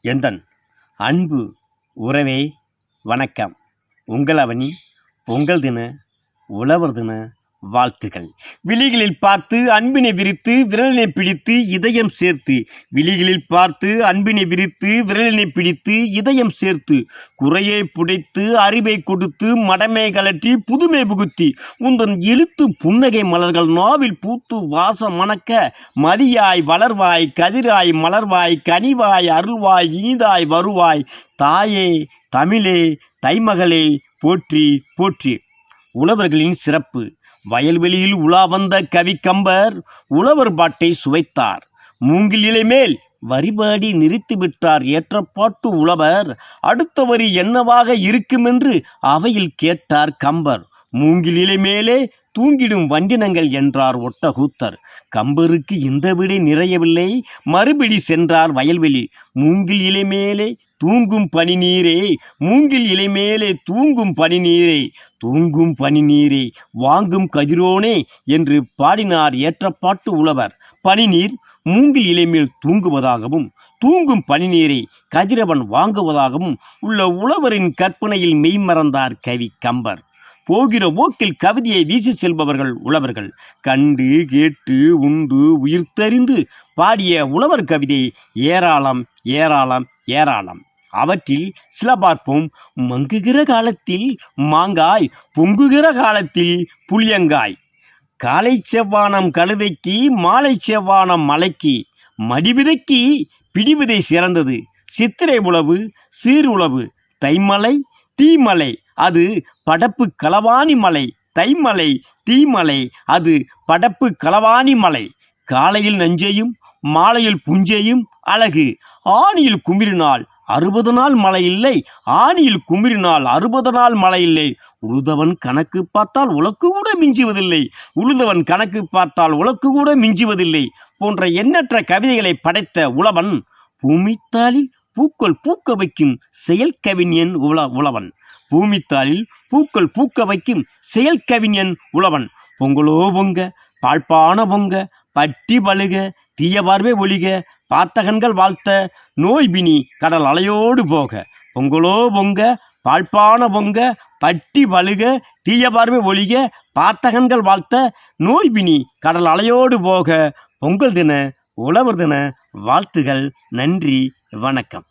எந்தன் அன்பு உறவே வணக்கம். உங்கள் அவனி பொங்கல் தின உழவர் தின வாழ்த்துகள். விழிகளில் பார்த்து அன்பினை விரித்து விரலினை பிடித்து இதயம் சேர்த்து. விழிகளில் பார்த்து அன்பினை விரித்து விரலினை பிடித்து இதயம் சேர்த்து. குறையை புடைத்து அறிவை கொடுத்து மடமை கலற்றி புதுமை புகுத்தி. உந்தன் இழுத்து புன்னகை மலர்கள் நோவில் பூத்து வாசம் மணக்க. மதியாய் வளர்வாய் கதிராய் மலர்வாய் கனிவாய் அருள்வாய் இனிதாய் வருவாய். தாயே தமிழே தைமகளே போற்றி போற்றி. உழவர்களின் சிறப்பு. வயல்வெளியில் உலா வந்த கவி கம்பர் உழவர் பாட்டை சுவைத்தார். மூங்கிலிலை மேல் வரிபாடி நிறுத்திவிட்டார் ஏற்றப்பாட்டு உழவர். அடுத்த வரி என்னவாக இருக்குமென்று அவையில் கேட்டார் கம்பர். மூங்கிலிலை மேலே தூங்கிடும் வண்டினங்கள் என்றார் ஒட்டகூத்தர். கம்பருக்கு இந்த விடை நிறையவில்லை. மறுபடி சென்றார் வயல்வெளி. மூங்கில் இலை மேலே தூங்கும் பனி நீரே மூங்கில் இலை மேலே தூங்கும் பனி நீரே தூங்கும் பனி நீரே வாங்கும் கதிரோனே என்று பாடினார் ஏற்றப்பாட்டு உழவர். பனிநீர் மூங்கில் இலைமேல் தூங்குவதாகவும் தூங்கும் பனிநீரை கதிரவன் வாங்குவதாகவும் உள்ள உழவரின் கற்பனையில் மெய்மறந்தார் கவி கம்பர். போகிற போக்கில் கவிதையை வீசி செல்பவர்கள் உழவர்கள். கண்டு கேட்டு உண்டு உயிர்த்தறிந்து பாடிய உழவர் கவிதை ஏராளம் ஏராளம் ஏராளம். அவற்றில் சில பார்ப்போம். மங்குகிற காலத்தில் மாங்காய் பொங்குகிற காலத்தில் புளியங்காய். காலை செவ்வானம் கழுதைக்கு மாலை செவ்வானம் மலைக்கு. மடிவிதைக்கு பிடிவிதை சிறந்தது. சித்திரை உழவு சீர் உழவு தைமலை தீமலை. அது படப்பு களவாணி மலை தைமலை தீமலை. அது படப்பு களவாணி மலை. காலையில் நஞ்சையும் மாலையில் புஞ்சையும் அழகு. ஆணியில் குமிரினால் அறுபது நாள் மழை இல்லை ஆணியில் குமிரினால் அறுபது நாள் மழை இல்லை. உழுதவன் கணக்கு பார்த்தால் உலக்கு கூட மிஞ்சுவதில்லை. உழுதவன் கணக்கு பார்த்தால் உலக்கு கூட மிஞ்சுவதில்லை. போன்ற எண்ணற்ற கவிதைகளை படைத்த உழவன் பூமித்தாளில் பூக்கள் பூக்க வைக்கும் செயல் கவிஞன் உல உழவன். பூமித்தாளில் பூக்கள் பூக்க வைக்கும் செயல் கவிஞன் உழவன். பொங்கலோ பொங்க பாழ்பான பொங்க பட்டி பழுக தீய பார்வை ஒழிக பார்த்தகன்கள் வாழ்த்த நோய் பினி கடல் அலையோடு போக. பொங்கலோ பொங்க பாழ்பான பொங்க பட்டி வழுக தீய பார்வை ஒழிக பார்த்தகன்கள் வாழ்த்த நோய் பினி கடல் அலையோடு போக. பொங்கல் தின உழவர் தின வாழ்த்துகள். நன்றி வணக்கம்.